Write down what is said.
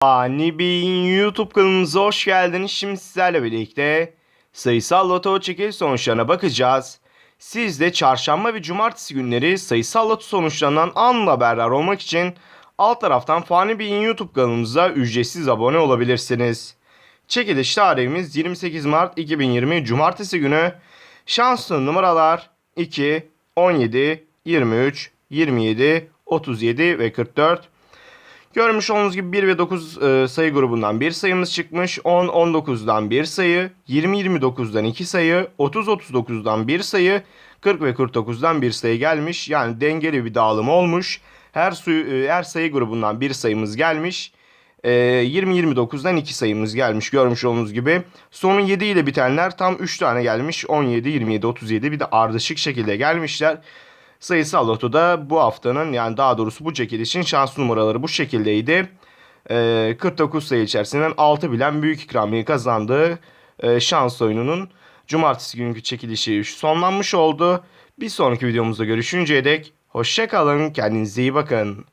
Ani Bey'in YouTube kanalımıza hoş geldiniz. Şimdi sizlerle birlikte sayısal loto çekil sonuçlarına bakacağız. Siz de çarşamba ve cumartesi günleri sayısal loto sonuçlarından anla haberdar olmak için alt taraftan Fani Bey'in YouTube kanalımıza ücretsiz abone olabilirsiniz. Çekiliş tarihimiz 28 Mart 2020 Cumartesi günü. Şanslı numaralar 2, 17, 23, 27, 37 ve 44. Görmüş olduğunuz gibi 1 ve 9 e, sayı grubundan bir sayımız çıkmış. 10 19'dan bir sayı, 20 29'dan 2 sayı, 30 39'dan bir sayı, 40 ve 49'dan bir sayı gelmiş. Yani dengeli bir dağılım olmuş. Her suyu, e, her sayı grubundan bir sayımız gelmiş. E, 20 29'dan 2 sayımız gelmiş görmüş olduğunuz gibi. Sonun 7 ile bitenler tam 3 tane gelmiş. 17, 27, 37 bir de ardışık şekilde gelmişler. Sayısal Loto'da bu haftanın yani daha doğrusu bu çekilişin şans numaraları bu şekildeydi. Ee, 49 sayı içerisinden 6 bilen büyük ikramiye kazandığı e, şans oyununun cumartesi günkü çekilişi sonlanmış oldu. Bir sonraki videomuzda görüşünceye dek hoşçakalın kendinize iyi bakın.